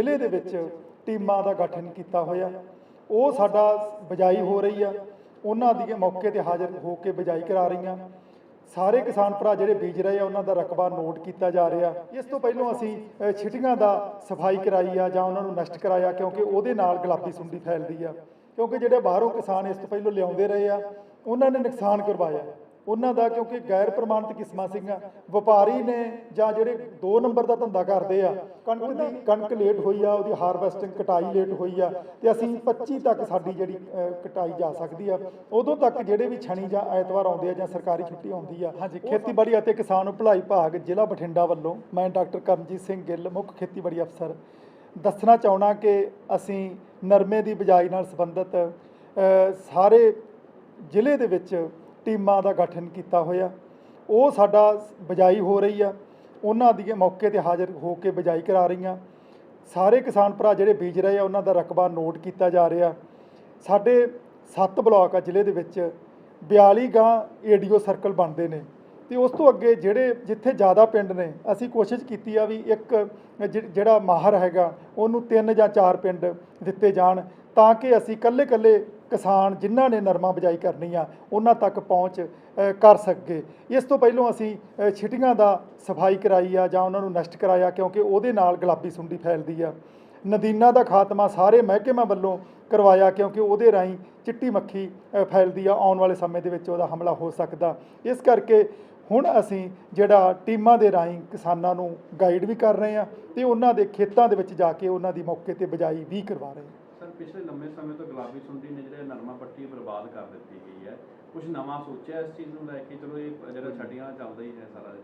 ਜ਼ਿਲ੍ਹੇ ਦੇ ਵਿੱਚ ਟੀਮਾਂ ਦਾ ਗਠਨ ਕੀਤਾ ਹੋਇਆ। ਉਹ ਸਾਡਾ ਬਜਾਈ ਹੋ ਰਹੀ ਆ। ਉਹਨਾਂ ਦੀ ਮੌਕੇ ਤੇ ਹਾਜ਼ਰ ਹੋ ਕੇ ਬਜਾਈ ਕਰਾ ਰਹੀਆਂ। ਸਾਰੇ ਕਿਸਾਨ ਭਰਾ ਜਿਹੜੇ ਬੀਜ ਰਹੇ ਆ, ਉਹਨਾਂ ਦਾ ਰਕਬਾ ਨੋਟ ਕੀਤਾ ਜਾ ਰਿਹਾ। ਇਸ ਤੋਂ ਪਹਿਲਾਂ ਅਸੀਂ ਛਿਟੀਆਂ ਦਾ ਸਫ਼ਾਈ ਕਰਾਈ ਆ ਜਾਂ ਉਹਨਾਂ ਨੂੰ ਨਸ਼ਟ ਕਰਾਇਆ, ਕਿਉਂਕਿ ਉਹਦੇ ਨਾਲ ਗੁਲਾਬੀ ਸੁੰਡੀ ਫੈਲਦੀ ਆ। ਕਿਉਂਕਿ ਜਿਹੜੇ ਬਾਹਰੋਂ ਕਿਸਾਨ ਇਸ ਤੋਂ ਪਹਿਲਾਂ ਲਿਆਉਂਦੇ ਰਹੇ ਆ, ਉਹਨਾਂ ਨੇ ਨੁਕਸਾਨ ਕਰਵਾਇਆ। ਉਹਨਾਂ ਦਾ ਕਿਉਂਕਿ ਗੈਰ ਪ੍ਰਮਾਣਿਤ ਕਿਸਮਾਂ ਸੀਗੀਆਂ। ਵਪਾਰੀ ਨੇ ਜਾਂ ਜਿਹੜੇ 2 ਨੰਬਰ ਦਾ ਧੰਦਾ ਕਰਦੇ ਆ ਕਣਕ ਦੀ ਕਣਕ ਲੇਟ ਹੋਈ ਆ ਉਹਦੀ ਹਾਰਵੈਸਟਿੰਗ ਕਟਾਈ ਲੇਟ ਹੋਈ ਆ ਤੇ ਅਸੀਂ 25 ਤੱਕ ਸਾਡੀ ਜਿਹੜੀ ਕਟਾਈ ਜਾ ਸਕਦੀ ਆ। ਉਦੋਂ ਤੱਕ ਜਿਹੜੇ ਵੀ ਛਣੀ ਜਾਂ ਐਤਵਾਰ ਆਉਂਦੇ ਆ ਜਾਂ ਸਰਕਾਰੀ ਛੁੱਟੀ ਆਉਂਦੀ ਆ ਹਾਂਜੀ ਖੇਤੀਬਾੜੀ ਅਤੇ ਕਿਸਾਨ ਭਲਾਈ ਭਾਗ ਜ਼ਿਲ੍ਹਾ ਬਠਿੰਡਾ ਵੱਲੋਂ ਮੈਂ ਡਾਕਟਰ ਕਰਮਜੀਤ ਸਿੰਘ ਗਿੱਲ ਮੁੱਖ ਖੇਤੀਬਾੜੀ ਅਫਸਰ ਦੱਸਣਾ ਚਾਹਣਾ ਕਿ ਅਸੀਂ ਨਰਮੇ ਦੀ ਬਿਜਾਈ ਨਾਲ ਸੰਬੰਧਿਤ ਸਾਰੇ ਜ਼ਿਲ੍ਹੇ ਦੇ ਵਿੱਚ ਟੀਮਾਂ ਦਾ ਗਠਨ ਕੀਤਾ ਹੋਇਆ। ਉਹ ਸਾਡਾ ਬਜਾਈ ਹੋ ਰਹੀ ਆ। ਉਹਨਾਂ ਦੀ ਮੌਕੇ ਤੇ ਹਾਜ਼ਰ ਹੋ ਕੇ ਬਜਾਈ ਕਰਾ ਰਹੀਆਂ। ਸਾਰੇ ਕਿਸਾਨ ਭਰਾ ਜਿਹੜੇ ਬੀਜ ਰਹੇ ਆ, ਉਹਨਾਂ ਦਾ ਰਕਬਾ ਨੋਟ ਕੀਤਾ ਜਾ ਰਿਹਾ। ਸਾਡੇ 7 ਬਲਾਕ ਆ ਜ਼ਿਲ੍ਹੇ ਦੇ ਵਿੱਚ 42 ਗਾਂ ਏਡੀਓ ਸਰਕਲ ਬਣਦੇ ਨੇ। ਤੇ ਉਸ ਤੋਂ ਅੱਗੇ ਜਿਹੜੇ ਜਿੱਥੇ ਜ਼ਿਆਦਾ ਪਿੰਡ ਨੇ, ਅਸੀਂ ਕੋਸ਼ਿਸ਼ ਕੀਤੀ ਆ ਵੀ ਇੱਕ ਜਿ- ਜਿਹੜਾ ਮਾਹਰ ਹੈਗਾ, ਉਹਨੂੰ ਤਿੰਨ ਜਾਂ ਚਾਰ ਪਿੰਡ ਦਿੱਤੇ ਜਾਣ, ਤਾਂ ਕਿ ਅਸੀਂ ਕੱਲੇ ਕੱਲੇ ਕਿਸਾਨ ਜਿਨ੍ਹਾਂ ਨੇ ਨਰਮਾ ਬਿਜਾਈ ਕਰਨੀ ਆ, ਉਹਨਾਂ ਤੱਕ ਪਹੁੰਚ ਕਰ ਸਕੇ। ਇਸ ਤੋਂ ਪਹਿਲਾਂ ਅਸੀਂ ਛਿਟੀਆਂ ਦਾ ਸਫ਼ਾਈ ਕਰਾਈ ਆ ਜਾਂ ਉਹਨਾਂ ਨੂੰ ਨਸ਼ਟ ਕਰਾਇਆ, ਕਿਉਂਕਿ ਉਹਦੇ ਨਾਲ ਗੁਲਾਬੀ ਸੁੰਡੀ ਫੈਲਦੀ ਆ। ਨਦੀਨਾਂ ਦਾ ਖਾਤਮਾ ਸਾਰੇ ਮਹਿਕਮਿਆਂ ਵੱਲੋਂ ਕਰਵਾਇਆ, ਕਿਉਂਕਿ ਉਹਦੇ ਰਾਹੀਂ ਚਿੱਟੀ ਮੱਖੀ ਫੈਲਦੀ ਆ, ਆਉਣ ਵਾਲੇ ਸਮੇਂ ਦੇ ਵਿੱਚ ਉਹਦਾ ਹਮਲਾ ਹੋ ਸਕਦਾ। ਇਸ ਕਰਕੇ ਹੁਣ ਅਸੀਂ ਜਿਹੜਾ ਟੀਮਾਂ ਦੇ ਰਾਹੀਂ ਕਿਸਾਨਾਂ ਨੂੰ ਗਾਈਡ ਵੀ ਕਰ ਰਹੇ ਆ ਤੇ ਉਹਨਾਂ ਦੇ ਖੇਤਾਂ ਦੇ ਵਿੱਚ ਜਾ ਕੇ ਉਹਨਾਂ ਦੀ ਮੌਕੇ ਤੇ ਬਿਜਾਈ ਵੀ ਕਰਵਾ ਰਹੇ ਹਾਂ ਪਿਛਲੇ ਲੰਮੇ ਸਮੇਂ ਤੋਂ ਗੁਲਾਬੀ ਸੁੰਡੀ ਨੇ ਜਿਹੜੇ ਨਰਮਾ ਪੱਟੀ ਬਰਬਾਦ ਕਰ ਦਿੱਤੀ ਗਈ ਹੈ। ਕੁਝ ਨਵਾਂ ਸੋਚਿਆ ਇਸ ਚੀਜ਼ ਨੂੰ ਲੈ ਕੇ? ਚਲੋ ਇਹ ਜਿਹੜਾ ਛੱਡੀਆਂ ਚੱਲਦਾ ਹੀ ਹੈ ਸਾਰਾ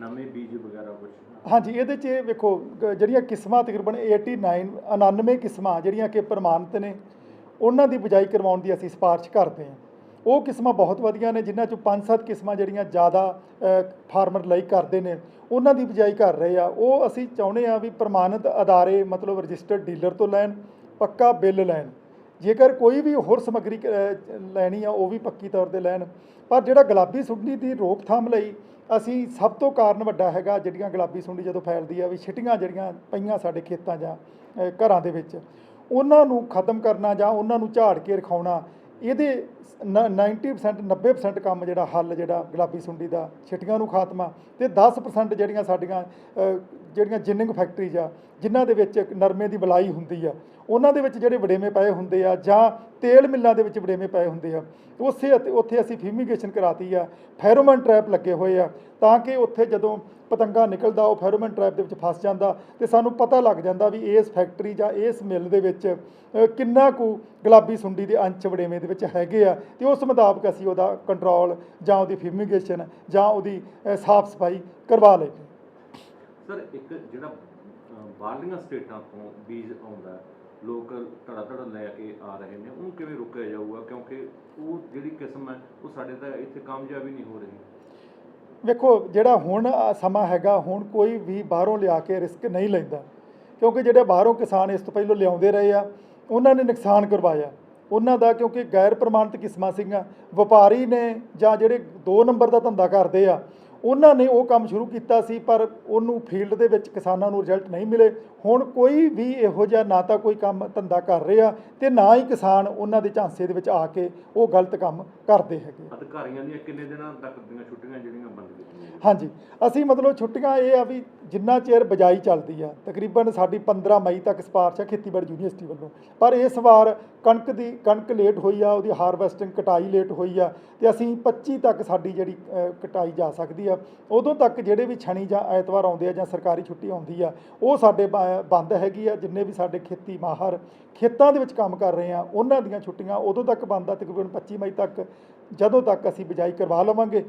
ਨਵੇਂ ਬੀਜ ਵਗੈਰਾ ਕੁਝ ਹਾਂਜੀ ਇਹਦੇ 'ਚ ਇਹ ਵੇਖੋ ਜਿਹੜੀਆਂ ਕਿਸਮਾਂ ਤਕਰੀਬਨ 89 99 ਕਿਸਮਾਂ ਜਿਹੜੀਆਂ ਕਿ ਪ੍ਰਮਾਣਿਤ ਨੇ ਉਹਨਾਂ ਦੀ ਬਿਜਾਈ ਕਰਵਾਉਣ ਦੀ ਅਸੀਂ ਸਿਫਾਰਿਸ਼ ਕਰਦੇ ਹਾਂ। ਉਹ ਕਿਸਮਾਂ ਬਹੁਤ ਵਧੀਆ ਨੇ ਜਿਨ੍ਹਾਂ ਚੋਂ 5-7 ਕਿਸਮਾਂ ਜਿਹੜੀਆਂ ਜ਼ਿਆਦਾ ਫਾਰਮਰ ਲਾਈਕ ਕਰਦੇ ਨੇ ਉਹਨਾਂ ਦੀ ਬਿਜਾਈ ਕਰ ਰਹੇ ਆ। ਉਹ ਅਸੀਂ ਚਾਹੁੰਦੇ ਆ ਵੀ ਪ੍ਰਮਾਣਿਤ ਅਦਾਰੇ ਮਤਲਬ ਰਜਿਸਟਰਡ ਡੀਲਰ ਤੋਂ ਲੈਣ ਪੱਕਾ ਬਿੱਲ ਲੈਣ। ਜੇਕਰ ਕੋਈ ਵੀ ਹੋਰ ਸਮੱਗਰੀ ਲੈਣੀ ਆ, ਉਹ ਵੀ ਪੱਕੀ ਤੌਰ ਤੇ ਲੈਣ। ਪਰ ਜਿਹੜਾ ਗੁਲਾਬੀ ਸੁੰਡੀ ਦੀ ਰੋਕਥਾਮ ਲਈ ਅਸੀਂ ਸਭ ਤੋਂ ਕਾਰਨ ਵੱਡਾ ਹੈਗਾ ਜਿਹੜੀਆਂ ਗੁਲਾਬੀ ਸੁੰਡੀ ਜਦੋਂ ਫੈਲਦੀ ਆ, ਵੀ ਛਿਟੀਆਂ ਜਿਹੜੀਆਂ ਪਈਆਂ ਸਾਡੇ ਖੇਤਾਂ ਜਾਂ ਘਰਾਂ ਦੇ ਵਿੱਚ, ਉਹਨਾਂ ਨੂੰ ਖਤਮ ਕਰਨਾ ਜਾਂ ਉਹਨਾਂ ਨੂੰ ਝਾੜ ਕੇ ਰਖਾਉਣਾ, ਇਹਦੇ ਨ- 90% 90% ਕੰਮ ਜਿਹੜਾ ਹੱਲ ਜਿਹੜਾ ਗੁਲਾਬੀ ਸੁੰਡੀ ਦਾ, ਛਿਟੀਆਂ ਨੂੰ ਖਾਤਮਾ, ਤੇ 10% ਜਿਹੜੀਆਂ ਸਾਡੀਆਂ ਜਿਹੜੀਆਂ ਜਿੰਨਿੰਗ ਫੈਕਟਰੀਜ਼ ਆ, ਜਿਨ੍ਹਾਂ ਦੇ ਵਿੱਚ ਨਰਮੇ ਦੀ ਬਲਾਈ ਹੁੰਦੀ ਆ, ਉਹਨਾਂ ਦੇ ਵਿੱਚ ਜਿਹੜੇ ਵਡੇਵੇਂ ਪਏ ਹੁੰਦੇ ਆ ਜਾਂ ਤੇਲ ਮਿੱਲਾਂ ਦੇ ਵਿੱਚ ਵਡੇਵੇਂ ਪਏ ਹੁੰਦੇ ਆ, ਉਸੇ ਅਤੇ ਉੱਥੇ ਅਸੀਂ ਫਿਊਮੀਗੇਸ਼ਨ ਕਰਾਤੀ ਆ, ਫੈਰੋਮਨ ਟ੍ਰੈਪ ਲੱਗੇ ਹੋਏ ਆ, ਤਾਂ ਕਿ ਉੱਥੇ ਜਦੋਂ ਪਤੰਗਾ ਨਿਕਲਦਾ, ਉਹ ਫੈਰੋਮਨ ਟ੍ਰੈਪ ਦੇ ਵਿੱਚ ਫਸ ਜਾਂਦਾ ਤੇ ਸਾਨੂੰ ਪਤਾ ਲੱਗ ਜਾਂਦਾ ਵੀ ਇਸ ਫੈਕਟਰੀ ਜਾਂ ਇਸ ਮਿੱਲ ਦੇ ਵਿੱਚ ਕਿੰਨਾ ਕੁ ਗੁਲਾਬੀ ਸੁੰਡੀ ਦੇ ਅੰਸ਼ ਵਡੇਵੇਂ ਦੇ ਵਿੱਚ ਹੈਗੇ ਆ ਤੇ ਉਸ ਮੁਤਾਬਕ ਅਸੀਂ ਉਹਦਾ ਕੰਟਰੋਲ ਜਾਂ ਉਹਦੀ ਫਿਊਮੀਗੇਸ਼ਨ ਜਾਂ ਉਹਦੀ ਸਾਫ਼ ਸਫ਼ਾਈ ਕਰਵਾ ਲਈਏ ਸਰ, ਇੱਕ ਜਿਹੜਾ ਬਾਹਰਲੀਆਂ ਸਟੇਟਾਂ ਤੋਂ ਬੀਜ ਆਉਂਦਾ ਲੋਕ ਧੜਾ ਧੜਾ ਲੈ ਕੇ ਆ ਰਹੇ ਨੇ, ਉਹਨੂੰ ਕਿਵੇਂ ਰੋਕਿਆ ਜਾਊਗਾ? ਕਿਉਂਕਿ ਉਹ ਜਿਹੜੀ ਕਿਸਮ ਹੈ, ਉਹ ਸਾਡੇ ਤਾਂ ਇੱਥੇ ਕਾਮਯਾਬੀ ਨਹੀਂ ਹੋ ਰਹੀ। ਵੇਖੋ, ਜਿਹੜਾ ਹੁਣ ਸਮਾਂ ਹੈਗਾ, ਹੁਣ ਕੋਈ ਵੀ ਬਾਹਰੋਂ ਲਿਆ ਕੇ ਰਿਸਕ ਨਹੀਂ ਲੈਂਦਾ। ਕਿਉਂਕਿ ਜਿਹੜੇ ਬਾਹਰੋਂ ਕਿਸਾਨ ਇਸ ਤੋਂ ਪਹਿਲਾਂ ਲਿਆਉਂਦੇ ਰਹੇ ਆ, ਉਹਨਾਂ ਨੇ ਨੁਕਸਾਨ ਕਰਵਾਇਆ। ਉਹਨਾਂ ਦਾ ਕਿਉਂਕਿ ਗੈਰ ਪ੍ਰਮਾਣਿਤ ਕਿਸਮਾਂ ਸੀਗੀਆਂ, ਵਪਾਰੀ ਨੇ ਜਾਂ ਜਿਹੜੇ 2 ਨੰਬਰ ਦਾ ਧੰਦਾ ਕਰਦੇ ਆ ਉਹਨਾਂ ਨੇ ਉਹ ਕੰਮ ਸ਼ੁਰੂ ਕੀਤਾ ਸੀ ਪਰ ਉਹਨੂੰ ਫੀਲਡ ਦੇ ਵਿੱਚ ਕਿਸਾਨਾਂ ਨੂੰ ਰਿਜ਼ਲਟ ਨਹੀਂ ਮਿਲੇ। ਹੁਣ ਕੋਈ ਵੀ ਇਹੋ ਜਿਹਾ ਨਾ ਤਾਂ ਕੋਈ ਕੰਮ ਧੰਦਾ ਕਰ ਰਿਹਾ ਤੇ ਨਾ ਹੀ ਕਿਸਾਨ ਉਹਨਾਂ ਦੇ ਝਾਂਸੇ ਦੇ ਵਿੱਚ ਆ ਕੇ ਉਹ ਗਲਤ ਕੰਮ ਕਰਦੇ ਹੈਗੇ। ਅਧਿਕਾਰੀਆਂ ਦੀਆਂ ਕਿੰਨੇ ਦਿਨਾਂ ਤੱਕ ਦੀਆਂ ਛੁੱਟੀਆਂ ਜਿਹੜੀਆਂ ਬੰਦ ਕੀਤੀਆਂ ਹਾਂਜੀ ਅਸੀਂ ਮਤਲਬ ਛੁੱਟੀਆਂ ਇਹ ਆ ਵੀ ਜਿੰਨਾ ਚਿਰ ਬਜਾਈ ਚੱਲਦੀ ਆ ਤਕਰੀਬਨ ਸਾਡੀ 15 ਮਈ ਤੱਕ ਸਿਫਾਰਿਸ਼ ਆ ਖੇਤੀਬਾੜੀ ਯੂਨੀਵਰਸਿਟੀ ਵੱਲੋਂ। ਪਰ ਇਸ ਵਾਰ ਕਣਕ ਦੀ ਕਣਕ ਲੇਟ ਹੋਈ ਆ ਉਹਦੀ ਹਾਰਵੈਸਟਿੰਗ ਕਟਾਈ ਲੇਟ ਹੋਈ ਆ ਤੇ ਅਸੀਂ 25 ਤੱਕ ਸਾਡੀ ਜਿਹੜੀ ਕਟਾਈ ਜਾ ਸਕਦੀ ਆ। ਉਦੋਂ ਤੱਕ ਜਿਹੜੇ ਵੀ ਛਣੀ ਜਾਂ ਐਤਵਾਰ ਆਉਂਦੇ ਆ ਜਾਂ ਸਰਕਾਰੀ ਛੁੱਟੀ ਆਉਂਦੀ ਆ, ਉਹ ਸਾਡੇ ਬ- ਬੰਦ ਹੈਗੀ ਆ, ਜਿੰਨੇ ਵੀ ਸਾਡੇ ਖੇਤੀ ਮਾਹਰ ਖੇਤਾਂ ਦੇ ਵਿੱਚ ਕੰਮ ਕਰ ਰਹੇ ਆ, ਉਹਨਾਂ ਦੀਆਂ ਛੁੱਟੀਆਂ ਉਦੋਂ ਤੱਕ ਬੰਦ ਆ, ਤਕਰੀਬਨ 25 ਮਈ ਤੱਕ, ਜਦੋਂ ਤੱਕ ਅਸੀਂ ਬਿਜਾਈ ਕਰਵਾ ਲਵਾਂਗੇ।